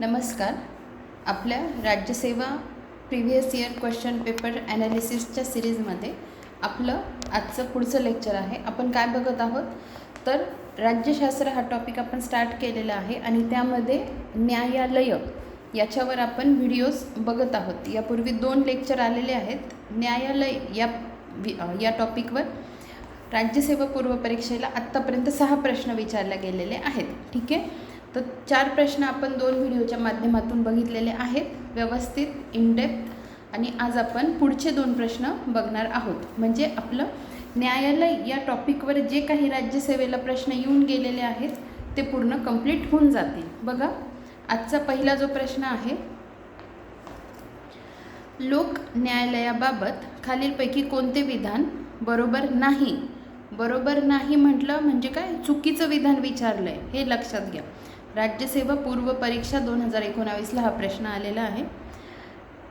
नमस्कार. आपल्या राज्यसेवा प्रिव्हियस इयर क्वेश्चन पेपर ॲनालिसिसच्या सिरीजमध्ये आपलं आजचं पुढचं लेक्चर आहे. आपण काय बघत आहोत? तर राज्यशास्त्र हा टॉपिक आपण स्टार्ट केलेला आहे आणि त्यामध्ये न्यायालय याच्यावर आपण व्हिडिओज बघत आहोत. यापूर्वी दोन लेक्चर आलेले आहेत. न्यायालय या वि- या टॉपिकवर राज्यसेवा पूर्व परीक्षेला आत्तापर्यंत सहा प्रश्न विचारले गेलेले आहेत. ठीक आहे? तर चार प्रश्न आपण दोन व्हिडिओच्या माध्यमातून बघितलेले आहेत. व्यवस्थित इनडेप्थ आणि आज आपण पुढचे दोन प्रश्न बघणार आहोत. म्हणजे आपलं न्यायालय या टॉपिकवर जे काही राज्यसेवेला प्रश्न येऊन गेलेले आहेत ते पूर्ण कंप्लीट होऊन जातील. बघा आजचा पहिला जो प्रश्न आहे लोक न्यायालयाबाबत खालीलपैकी कोणते विधान बरोबर नाही? बरोबर नाही म्हटलं म्हणजे काय? चुकीचं विधान विचारलं आहे हे लक्षात घ्या. राज्यसेवा पूर्व परीक्षा दोन हजार एकोणावीसला हा प्रश्न आलेला आहे.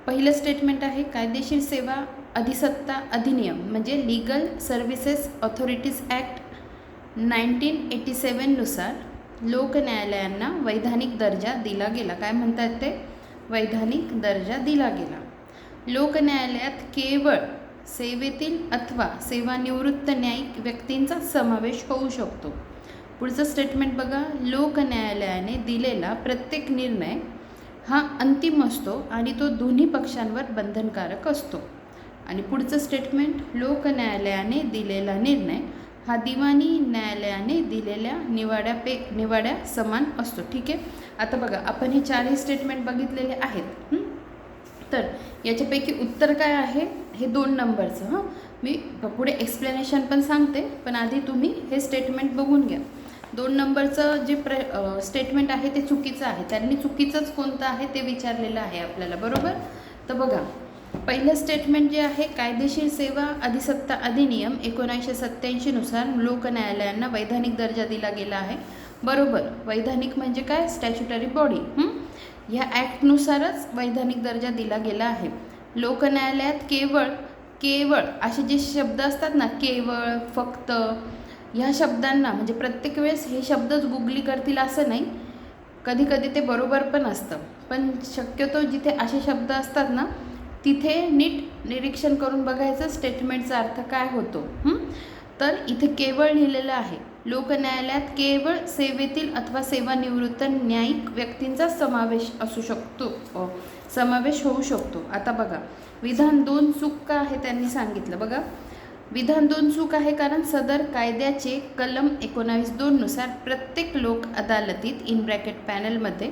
पहिलं स्टेटमेंट आहे कायदेशीर सेवा अधिसत्ता अधिनियम म्हणजे legal services authorities act nineteen eighty सेवननुसार लोकन्यायालयांना वैधानिक दर्जा दिला गेला. काय म्हणतात ते? वैधानिक दर्जा दिला गेला. लोकन्यायालयात केवळ सेवेतील अथवा सेवानिवृत्त न्यायिक व्यक्तींचा समावेश होऊ शकतो. पुढचं स्टेटमेंट बघा. लोक न्यायालयाने दिलेला प्रत्येक निर्णय हा अंतिम असतो आणि तो दोन्ही पक्षांवर बंधनकारक असतो. आणि पुढचं स्टेटमेंट लोक न्यायालयाने दिलेला निर्णय हा दिवाणी न्यायालयाने दिलेल्या निवाड्यापे निवाड्या समान असतो. ठीक आहे? आता बघा आपण हे चारही स्टेटमेंट बघितलेले आहेत. तर याच्यापैकी उत्तर काय आहे? हे दोन नंबरचं हां. मी पुढे एक्सप्लेनेशन पण सांगते पण आधी तुम्ही हे स्टेटमेंट बघून घ्या. दोन नंबरचं जे प्र स्टेटमेंट आहे ते चुकीचं आहे. त्यांनी चुकीचंच कोणतं आहे ते विचारलेलं आहे आपल्याला बरोबर? तर बघा पहिलं स्टेटमेंट जे आहे कायदेशीर सेवा अधिसत्ता अधिनियम एकोणीसशे सत्त्याऐंशीनुसार लोकन्यायालयांना वैधानिक दर्जा दिला गेला आहे. बरोबर? वैधानिक म्हणजे काय? स्टॅच्युटरी बॉडी ह्या ॲक्टनुसारच वैधानिक दर्जा दिला गेला आहे. लोकन्यायालयात केवळ केवळ असे जे शब्द असतात ना केवळ फक्त ह्या शब्दांना म्हणजे प्रत्येक वेळेस हे शब्दच गुगली करतील असं नाही. कधी कधी ते बरोबर पण असतं. पण शक्यतो जिथे असे शब्द असतात ना तिथे नीट निरीक्षण करून बघायचं स्टेटमेंटचा अर्थ काय होतो. तर इथे केवळ लिहिलेलं आहे लोकन्यायालयात केवळ सेवेतील अथवा सेवानिवृत्त न्यायिक व्यक्तींचा समावेश असू शकतो. समावेश होऊ शकतो. आता बघा विधान दोन चूक का आहे त्यांनी सांगितलं. बघा विधान दोन चूक आहे कारण सदर कायद्याचे कलम एकोणावीस दोननुसार प्रत्येक लोक अदालतीत इन ब्रॅकेट पॅनलमध्ये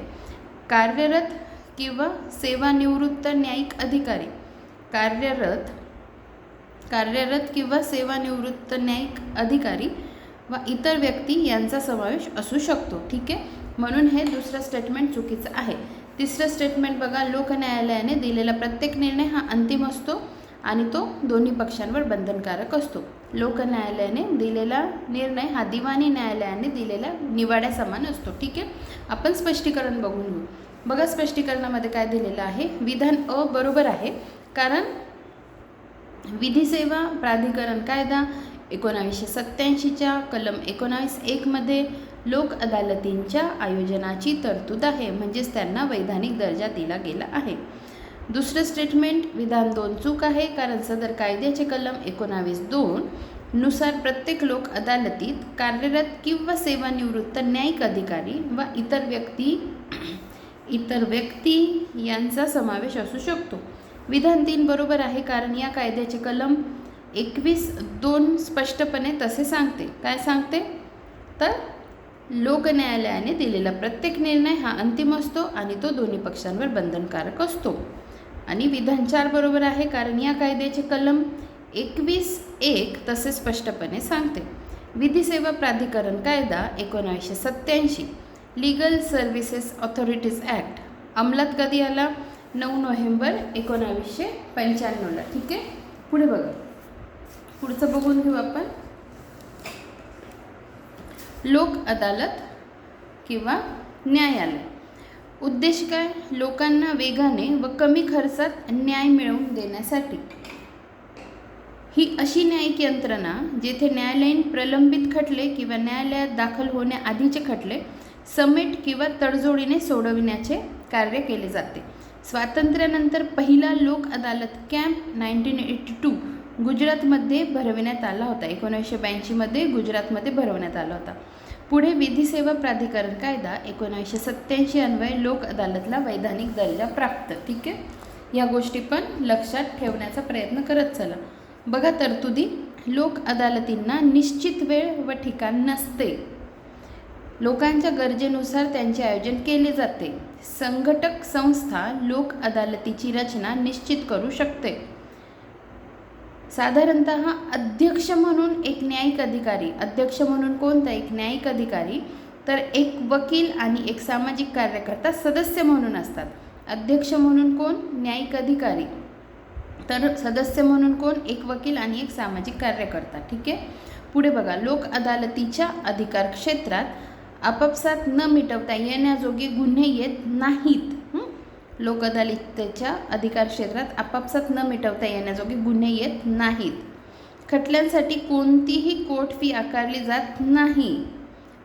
कार्यरत किंवा सेवानिवृत्त न्यायिक अधिकारी कार्यरत कार्यरत किंवा सेवानिवृत्त न्यायिक अधिकारी व इतर व्यक्ती यांचा समावेश असू शकतो. ठीक आहे? म्हणून हे दुसरं स्टेटमेंट चुकीचं आहे. तिसरं स्टेटमेंट बघा लोकन्यायालयाने दिलेला प्रत्येक निर्णय हा अंतिम असतो. आणि तो दोन्ही पक्षांवर बंधनकारक असतो. लोकन्यायालयाने दिलेला निर्णय हा दिवाणी न्यायालयाने दिलेल्या निवाड्या समान असतो. ठीक आहे? आपण स्पष्टीकरण बघून घेऊ. बघा स्पष्टीकरणामध्ये काय दिलेलं आहे? विधान अ बरोबर आहे. कारण विधी सेवा प्राधिकरण कायदा एकोणावीसशे सत्त्याऐंशीच्या कलम एकोणावीस एकमध्ये लोक अदालतींच्या आयोजनाची तरतूद आहे. म्हणजेच त्यांना वैधानिक दर्जा दिला गेला आहे. दुसरं स्टेटमेंट विधान दोन चूक आहे कारण सदर कायद्याचे कलम एकोणावीस दोन नुसार प्रत्येक लोक अदालतीत कार्यरत किंवा सेवानिवृत्त न्यायिक अधिकारी व इतर व्यक्ती इतर व्यक्ती यांचा समावेश असू शकतो. विधान तीन बरोबर आहे कारण या कायद्याचे कलम एकवीस दोन स्पष्टपणे तसे सांगते. काय सांगते? तर लोकन्यायालयाने दिलेला प्रत्येक निर्णय हा अंतिम असतो आणि तो दोन्ही पक्षांवर बंधनकारक असतो. आणि विधान चार बरोबर आहे कारण या कायद्याचे कलम एकवीस एक तसे स्पष्टपणे सांगते. विधी सेवा प्राधिकरण कायदा एकोणावीसशे सत्त्याऐंशी लीगल सर्व्हिसेस ऑथॉरिटीज ॲक्ट अंमलात कधी आला नऊ नोव्हेंबर एकोणावीसशे पंच्याण्णवला. ठीक आहे? पुढे बघा. पुढचं बघून घेऊ आपण. लोक अदालत किंवा न्यायालय. उद्देश काय? लोकांना वेगाने व कमी खर्चात न्याय मिळवून देण्यासाठी. ही अशी न्यायिक यंत्रणा जेथे न्यायालयीन प्रलंबित खटले किंवा न्यायालयात दाखल होण्याआधीचे खटले समेट किंवा तडजोडीने सोडविण्याचे कार्य केले जाते. स्वातंत्र्यानंतर पहिला Lok Adalat camp nineteen eighty two गुजरातमध्ये भरविण्यात आला होता. एकोणीसशे ब्याऐंशीमध्ये गुजरातमध्ये भरवण्यात आला होता. पुढे विधी सेवा प्राधिकरण कायदा एकोणीसशे सत्त्याऐंशी अन्वये लोक अदालतला वैधानिक दर्जा प्राप्त. ठीक आहे? या गोष्टी पण लक्षात ठेवण्याचा प्रयत्न करत चला. बघा तरतुदी. लोक अदालतींना निश्चित वेळ व ठिकाण नसते. लोकांच्या गरजेनुसार त्यांचे आयोजन केले जाते. संघटक संस्था लोक अदालतीची रचना निश्चित करू शकते. साधारणत अध्यक्ष म्हणून एक न्यायिक अधिकारी अध्यक्ष म्हणून कोणता एक न्यायिक अधिकारी तर एक वकील आणि एक सामाजिक कार्यकर्ता सदस्य म्हणून असतात. अध्यक्ष म्हणून कोण? न्यायिक अधिकारी. तर सदस्य म्हणून कोण? एक वकील आणि एक सामाजिक कार्यकर्ता. ठीक आहे? पुढे बघा. लोक अदालतीच्या अधिकार क्षेत्रात आपापसात न मिटवता येण्याजोगे गुन्हे येत नाहीत. हं? अधिकार क्षेत्रात आपापसात न मिटवता येण्याजोगे गुन्हे येत नाहीत. खटल्यांसाठी कोणतीही कोर्ट फी आकारली जात नाही.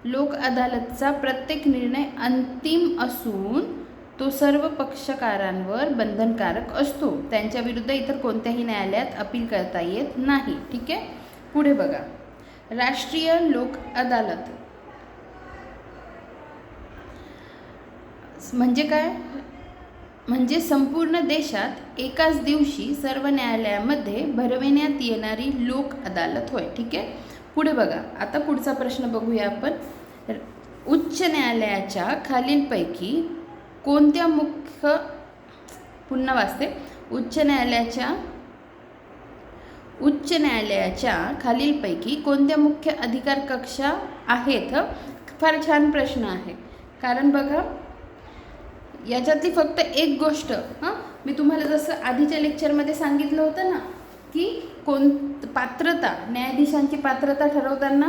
लोक अदालतचा प्रत्येक निर्णय अंतिम असून तो सर्व पक्षकारांवर बंधनकारक असतो. त्यांच्या विरुद्ध इतर कोणत्याही न्यायालयात अपील करता येत नाही. ठीक आहे? पुढे बघा. राष्ट्रीय लोक अदालत. म्हणजे काय? म्हणजे संपूर्ण देशात एकाच दिवशी सर्व न्यायालयामध्ये भरविण्यात येणारी लोक अदालत होय ठीक आहे? पुढे बघा. आता पुढचा प्रश्न बघूया आपण. उच्च न्यायालयाच्या खालीलपैकी कोणत्या मुख्य पुन्हा वाचते. उच्च न्यायालयाच्या उच्च न्यायालयाच्या खालीलपैकी कोणत्या मुख्य अधिकार कक्षा आहेत? फार छान प्रश्न आहे. कारण बघा याच्यातली फक्त एक गोष्ट हां? मी तुम्हाला जसं आधीच्या लेक्चरमध्ये सांगितलं होतं ना की कोण पात्रता न्यायाधीशांची पात्रता ठरवताना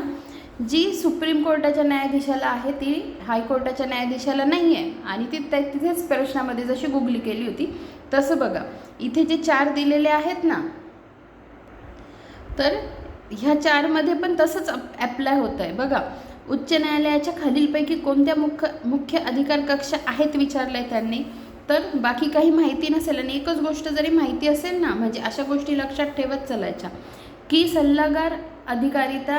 जी सुप्रीम कोर्टाच्या न्यायाधीशाला आहे ती हायकोर्टाच्या न्यायाधीशाला नाही आहे. आणि ती त्या तिथेच प्रश्नामध्ये जशी गुगली केली होती तसं बघा. इथे जे चार दिलेले आहेत ना तर ह्या चारमध्ये पण तसंच ॲप्लाय होतं आहे बघा उच्च न्यायालयाच्या खालीलपैकी कोणत्या मुख्य मुख्य अधिकार कक्ष आहेत विचारलं आहे त्यांनी? तर बाकी काही माहिती नसेल आणि एकच गोष्ट जरी माहिती असेल ना म्हणजे अशा गोष्टी लक्षात ठेवत चालायच्या. की सल्लागार अधिकारिता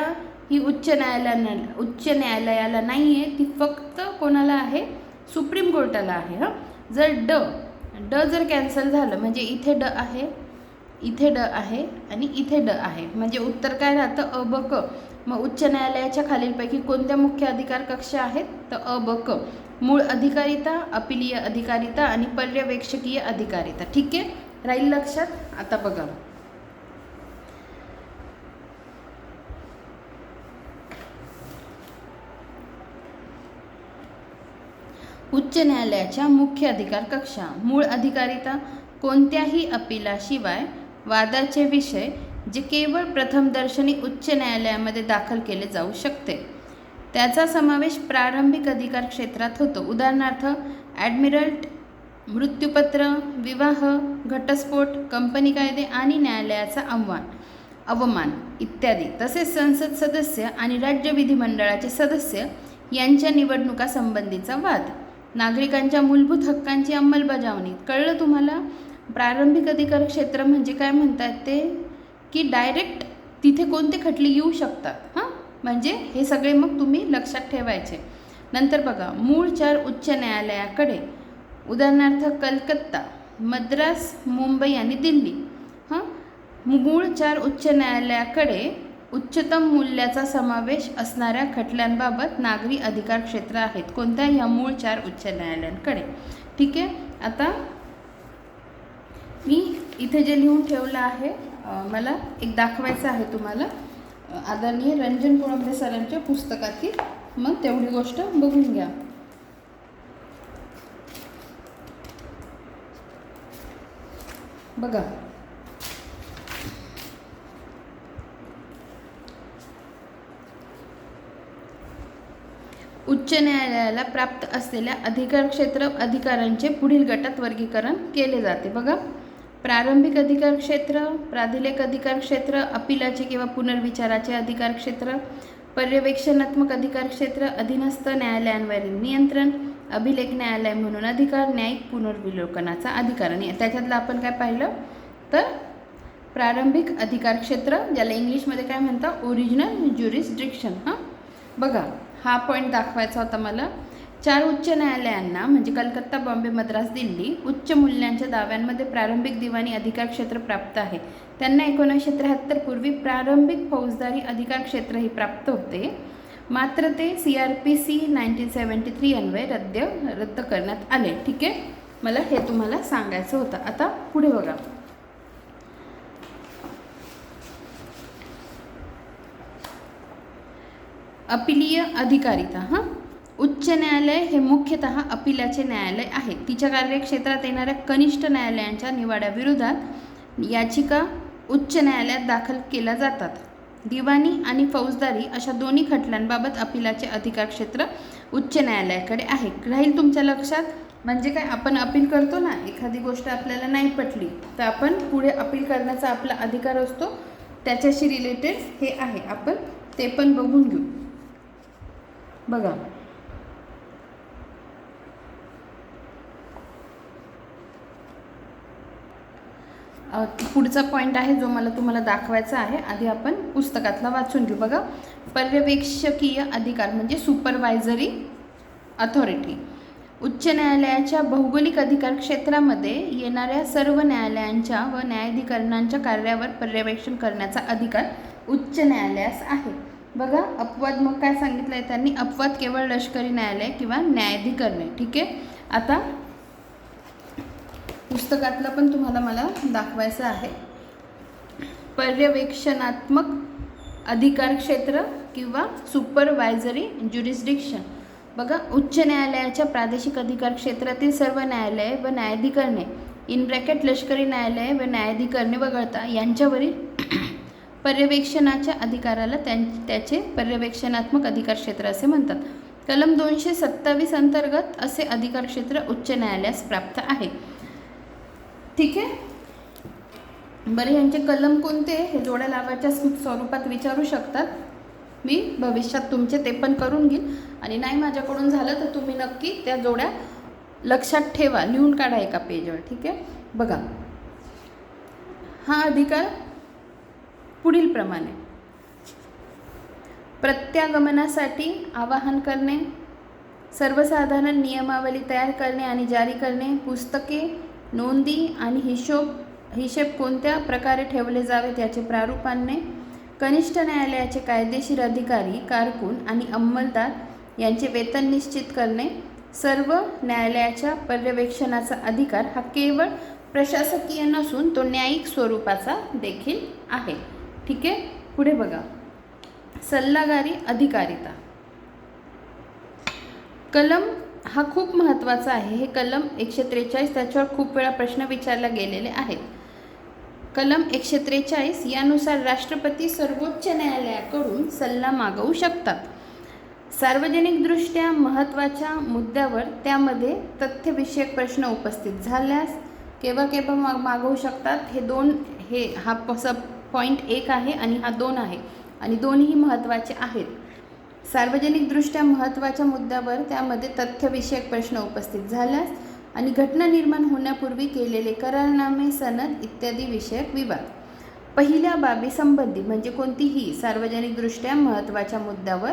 ही उच्च न्यायालयाला उच्च न्यायालयाला नाही आहे ती फक्त कोणाला आहे? सुप्रीम कोर्टाला आहे हां? जर ड ड जर कॅन्सल झालं म्हणजे इथे ड आहे इथे ड आहे आणि इथे ड आहे म्हणजे उत्तर काय राहतं? अ ब क. मग उच्च न्यायालयाच्या खालीलपैकी कोणत्या मुख्य अधिकार कक्ष आहेत? तर अ ब क. मूळ अधिकारिता अपिलीय अधिकारिता आणि पर्यवेक्षकीय अधिकारिता. ठीक आहे? राहील लक्षात? आता बघा. उच्च न्यायालयाच्या मुख्य अधिकार कक्षा. मूळ अधिकारिता कोणत्याही अपिलाशिवाय वादाचे विषय जे केवळ प्रथमदर्शनी उच्च न्यायालयामध्ये दाखल केले जाऊ शकते. त्याचा समावेश प्रारंभिक अधिकार क्षेत्रात होतो. उदाहरणार्थ ॲडमिरल्ट मृत्यूपत्र विवाह घटस्फोट कंपनी कायदे आणि न्यायालयाचा आव्हान अवमान इत्यादी. तसेच संसद सदस्य आणि राज्य विधिमंडळाचे सदस्य यांच्या निवडणुका संबंधीचा वाद. नागरिकांच्या मूलभूत हक्कांची अंमलबजावणी. कळलं तुम्हाला? प्रारंभिक अधिकार क्षेत्र म्हणजे काय म्हणतात ते? की डायरेक्ट तिथे कोणते खटले येऊ शकतात हां? म्हणजे हे सगळे मग तुम्ही लक्षात ठेवायचे. नंतर बघा मूळ चार उच्च न्यायालयाकडे उदाहरणार्थ कलकत्ता मद्रास मुंबई आणि दिल्ली हां? मूळ चार उच्च न्यायालयाकडे उच्चतम मूल्याचा समावेश असणाऱ्या खटल्यांबाबत नागरी अधिकार क्षेत्र आहेत. कोणत्या ह्या मूळ चार उच्च न्यायालयांकडे. ठीक आहे? आता मी इथे जे लिहून ठेवलं आहे मला एक दाखवायचं आहे तुम्हाला. आदरणीय रंजन कुळंबे सरांच्या पुस्तकातील मग तेवढी गोष्ट बघून घ्या. बघा. उच्च न्यायालयाला प्राप्त असलेल्या अधिकार क्षेत्र अधिकारांचे पुढील गटात वर्गीकरण केले जाते. बघा. प्रारंभिक अधिकार क्षेत्र प्राधिलेख अधिकार क्षेत्र अपिलाचे किंवा पुनर्विचाराचे अधिकार क्षेत्र पर्यवेक्षणात्मक अधिकार क्षेत्र अधीनस्थ न्यायालयांवरील नियंत्रण अभिलेख न्यायालय म्हणून अधिकार न्यायिक पुनर्विलोकनाचा अधिकार. आणि त्याच्यातलं आपण काय पाहिलं? तर प्रारंभिक अधिकार क्षेत्र ज्याला इंग्लिशमध्ये काय म्हणतात? ओरिजिनल ज्युरिस्डिक्शन हां? बघा हा पॉईंट दाखवायचा होता मला. चार उच्च न्यायालयांना म्हणजे कलकत्ता बॉम्बे मद्रास दिल्ली उच्च मूल्यांच्या दाव्यांमध्ये प्रारंभिक दिवाणी अधिकार क्षेत्र प्राप्त आहे. त्यांना एकोणीसशे त्र्याहत्तर पूर्वी प्रारंभिक फौजदारी अधिकार क्षेत्रही प्राप्त होते. मात्र ते C R P C nineteen seventy three Anvay रद्द रद्द करण्यात आले. ठीक आहे? मला हे तुम्हाला सांगायचं होतं. आता पुढे बघा. अपिलीय अधिकारिता हां? उच्च न्यायालय हे मुख्यतः अपिलाचे न्यायालय आहे. तिच्या कार्यक्षेत्रात येणाऱ्या कनिष्ठ न्यायालयांच्या निवाड्याविरोधात याचिका उच्च न्यायालयात दाखल केल्या जातात. दिवाणी आणि फौजदारी अशा दोन्ही खटल्यांबाबत अपिलाचे अधिकार क्षेत्र उच्च न्यायालयाकडे आहे. राहील तुमच्या लक्षात? म्हणजे काय आपण अपील करतो ना? एखादी गोष्ट आपल्याला नाही पटली तर आपण पुढे अपील करण्याचा आपला अधिकार असतो. त्याच्याशी रिलेटेड हे आहे. आपण ते पण बघून घेऊ. बघा. पुढचा पॉईंट आहे जो मला तुम्हाला दाखवायचा आहे. आधी आपण पुस्तकातला वाचून घेऊ. बघा पर्यवेक्षकीय अधिकार म्हणजे सुपरवायझरी अथॉरिटी उच्च न्यायालयाच्या भौगोलिक अधिकार क्षेत्रामध्ये येणाऱ्या सर्व न्यायालयांच्या व न्यायाधिकरणांच्या कार्यावर पर्यवेक्षण करण्याचा अधिकार उच्च न्यायालयास आहे. बघा अपवाद मग काय सांगितलं आहे त्यांनी? अपवाद केवळ लष्करी न्यायालय किंवा न्यायाधिकरणे. ठीक आहे? आता पुस्तकातलं पण तुम्हाला मला दाखवायचं आहे. पर्यवेक्षणात्मक अधिकार क्षेत्र किंवा सुपरवायझरी ज्युरिस्डिक्शन बघा उच्च न्यायालयाच्या प्रादेशिक अधिकार क्षेत्रातील सर्व न्यायालये व न्यायाधिकरणे इन ब्रॅकेट लष्करी न्यायालये व न्यायाधिकरणे वगळता यांच्यावरील पर्यवेक्षणाच्या अधिकाराला त्यां त्याचे पर्यवेक्षणात्मक अधिकार क्षेत्र असे म्हणतात. कलम दोनशे सत्तावीस अंतर्गत असे अधिकार क्षेत्र उच्च न्यायालयास प्राप्त आहे. ठीक आहे? बरं यांचे कलम कोणते? हे जोड्या लावाच्या स्वरूपात विचारू शकतात. मी भविष्यात तुमचे ते पण करून घेईन. आणि नाही माझ्याकडून झालं तर तुम्ही नक्की त्या जोड्या लक्षात ठेवा. लिहून काढा एका पेजवर ठीक आहे? बघा. हा अधिकार पुढील प्रमाणे. प्रत्यागमनासाठी आवाहन करणे सर्वसाधारण नियमावली तयार करणे आणि जारी करणे पुस्तके नोंदी आणि हिशोब हिशेब कोणत्या प्रकारे ठेवले जावेत याचे प्रारूप आणणे कनिष्ठ न्यायालयाचे कायदेशीर अधिकारी कारकून आणि अंमलदार यांचे वेतन निश्चित करणे सर्व न्यायालयाच्या पर्यवेक्षणाचा अधिकार हा केवळ प्रशासकीय नसून तो न्यायिक स्वरूपाचा देखील आहे. ठीक आहे? पुढे बघा. सल्लागारी अधिकारिता. कलम हा खूप महत्त्वाचा आहे. हे कलम एकशे त्रेचाळीस त्याच्यावर खूप वेळा प्रश्न विचारला गेलेले आहेत. कलम एकशे त्रेचाळीस यानुसार राष्ट्रपती सर्वोच्च न्यायालयाकडून सल्ला मागवू शकतात. सार्वजनिकदृष्ट्या महत्त्वाच्या मुद्द्यावर त्यामध्ये तथ्यविषयक प्रश्न उपस्थित झाल्यास केव्हा केव्हा माग मागवू शकतात हे दोन हे हा सब पॉईंट एक आहे आणि हा दोन आहे आणि दोन्ही महत्त्वाचे आहेत. सार्वजनिकदृष्ट्या महत्त्वाच्या मुद्द्यावर त्यामध्ये तथ्यविषयक प्रश्न उपस्थित झाल्यास आणि घटना निर्माण होण्यापूर्वी केलेले करारनामे सनद इत्यादी विषयक विवाद पहिल्या बाबी संबंधी म्हणजे कोणतीही सार्वजनिकदृष्ट्या महत्त्वाच्या मुद्द्यावर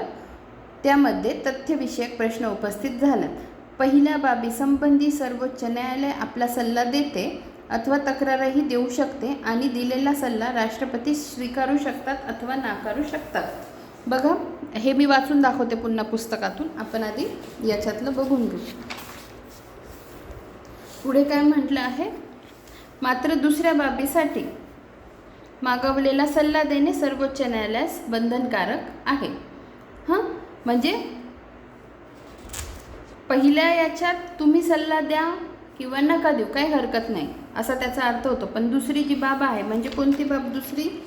त्यामध्ये तथ्यविषयक प्रश्न उपस्थित झालात पहिल्या बाबी संबंधी सर्वोच्च न्यायालय आपला सल्ला देते अथवा तक्रारही देऊ शकते आणि दिलेला सल्ला राष्ट्रपती स्वीकारू शकतात अथवा नाकारू शकतात. बघा हे मी वाचून दाखवते पुन्हा पुस्तकातून. आपण आधी याच्यातलं बघून घेऊ. पुढे काय म्हटलं आहे? मात्र दुसऱ्या बाबीसाठी मागवलेला सल्ला देणे सर्वोच्च न्यायालयास बंधनकारक आहे. हां? म्हणजे पहिल्या याच्यात तुम्ही सल्ला द्या किंवा नका देऊ काही हरकत नाही. असा त्याचा अर्थ होतो. पण दुसरी जी बाब आहे म्हणजे कोणती बाब दुसरी?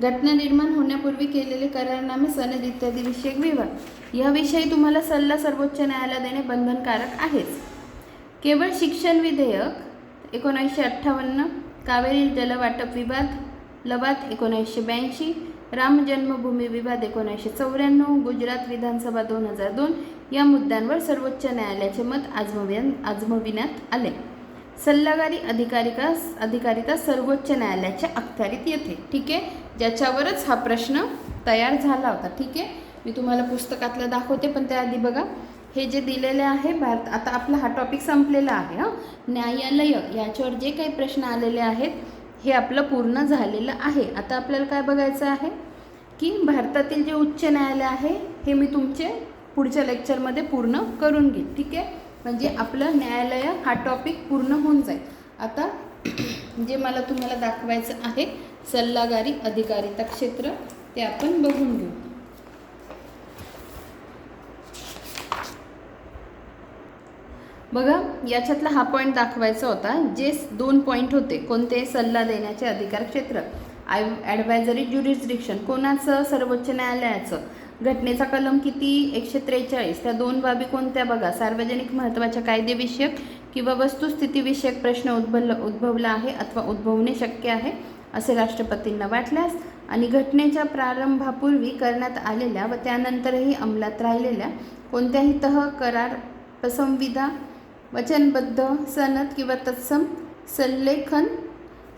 घटना निर्माण होण्यापूर्वी केलेले करारनामे सनद इत्यादी विषयक विवाद याविषयी तुम्हाला सल्ला सर्वोच्च न्यायालय देणे बंधनकारक आहेच. केवळ शिक्षण विधेयक एकोणीसशे अठ्ठावन्न कावेरी जलवाटप विवाद लवाद एकोणीसशे ब्याऐंशी राम जन्मभूमी विवाद एकोणीसशे चौऱ्याण्णव गुजरात विधानसभा दोन हजार दोन या मुद्द्यांवर सर्वोच्च न्यायालयाचे मत आजमविन आजमविण्यात आले. सल्लागारी अधिकारिका अधिकारिता सर्वोच्च न्यायालयाच्या अखत्यारीत येते. ठीक आहे? ज्याच्यावरच हा प्रश्न तयार झाला होता. ठीक आहे? मी तुम्हाला पुस्तकातलं दाखवते पण त्याआधी बघा. हे जे दिलेले आहे भारत आता आपला हा टॉपिक संपलेला आहे हां. न्यायालय याच्यावर जे काही प्रश्न आलेले आहेत हे आपलं पूर्ण झालेलं आहे. आता आपल्याला काय बघायचं आहे? की भारतातील जे उच्च न्यायालय आहे हे मी तुमचे पुढच्या लेक्चरमध्ये पूर्ण करून घेईन. ठीक आहे? म्हणजे आपलं न्यायालय हा टॉपिक पूर्ण होऊन जाईल. आता जे मला तुम्हाला दाखवायचं आहे सल्लागारी अधिकारिता क्षेत्र ते आपण बघून घेऊ. बघा याच्यातला हा पॉईंट दाखवायचा होता जे दोन पॉईंट होते कोणते सल्ला देण्याचे अधिकार क्षेत्र? आय ॲडवायझरी ज्युरिस्डिक्शन कोणाचं? सर्वोच्च न्यायालयाचं. घटनेचा कलम किती? एकशे त्रेचाळीस. त्या दोन बाबी कोणत्या बघा? सार्वजनिक महत्त्वाच्या कायदेविषयक किंवा वस्तुस्थितीविषयक प्रश्न उद्भवला उद्भवला आहे अथवा उद्भवणे शक्य आहे? असे राष्ट्रपतींना वाटल्यास आणि घटनेच्या प्रारंभापूर्वी करण्यात आलेल्या व त्यानंतरही अंमलात राहिलेल्या कोणत्याही तह करार संविधा वचनबद्ध सनद किंवा तत्सम सल्लेखन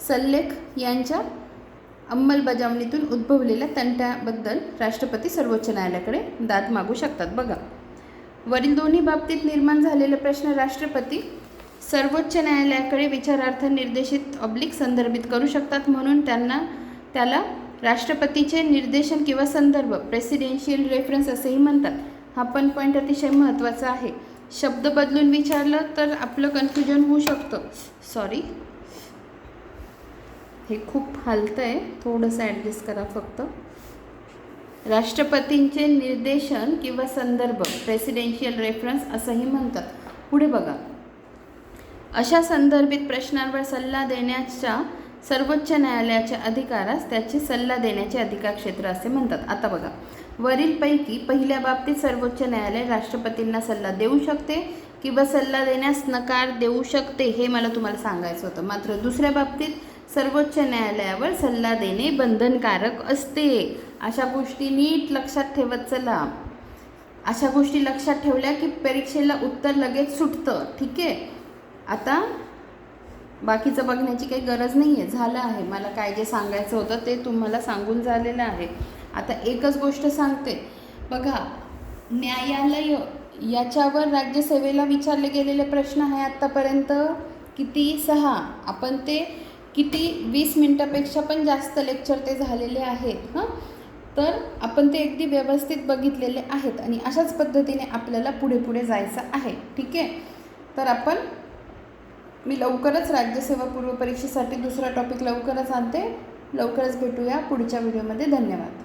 सल्लेख यांच्या अंमलबजावणीतून उद्भवलेल्या तंट्याबद्दल राष्ट्रपती सर्वोच्च न्यायालयाकडे दाद मागू शकतात. बघा. वरील दोन्ही बाबतीत निर्माण झालेले प्रश्न राष्ट्रपती सर्वोच्च न्यायालयाकडे विचारार्थ निर्देशित ऑब्लिक संदर्भित करू शकतात म्हणून त्यांना त्याला राष्ट्रपतीचे निर्देशन किंवा संदर्भ प्रेसिडेन्शियल रेफरन्स असेही म्हणतात. हा पण पॉईंट अतिशय महत्त्वाचा आहे. शब्द बदलून विचारलं तर आपलं कन्फ्युजन होऊ शकतं. सॉरी हे खूप हालतं आहे थोडंसं ॲडजस्ट करा फक्त. राष्ट्रपतींचे निर्देशन किंवा संदर्भ प्रेसिडेन्शियल रेफरन्स असंही म्हणतात. पुढे बघा. अशा संदर्भित प्रश्नांवर सल्ला देण्याच्या सर्वोच्च न्यायालयाच्या अधिकारास त्याचे सल्ला देण्याचे अधिकार क्षेत्र असे म्हणतात. आता बघा वरीलपैकी पहिल्या बाबतीत सर्वोच्च न्यायालय राष्ट्रपतींना सल्ला देऊ शकते किंवा सल्ला देण्यास नकार देऊ शकते हे मला तुम्हाला सांगायचं होतं. मात्र दुसऱ्या बाबतीत सर्वोच्च न्यायालयावर सल्ला देणे बंधनकारक असते. अशा गोष्टी नीट लक्षात ठेवत चला. अशा गोष्टी लक्षात ठेवल्या की परीक्षेला उत्तर लगेच सुटतं. ठीक आहे? आता बाकीचं बघण्याची काही गरज नाही आहे झालं आहे. मला काय जे सांगायचं होतं ते तुम्हाला सांगून झालेलं आहे. आता एकच गोष्ट सांगते. बघा न्यायालय याच्यावर राज्यसेवेला विचारले गेलेले प्रश्न आहे आत्तापर्यंत किती? सहा. आपण ते किती? वीस मिनटापेक्षा पण जास्त लेक्चर ते झालेले आहेत हां? तर आपण ते अगदी व्यवस्थित बघितलेले आहेत आणि अशाच पद्धतीने आपल्याला पुढे पुढे जायचं आहे. ठीक आहे? तर आपण मी लवकरच राज्यसेवा पूर्व परीक्षेसाठी दुसरा टॉपिक लवकरच आणते. लवकरच भेटूया पुढच्या व्हिडिओमध्ये धन्यवाद.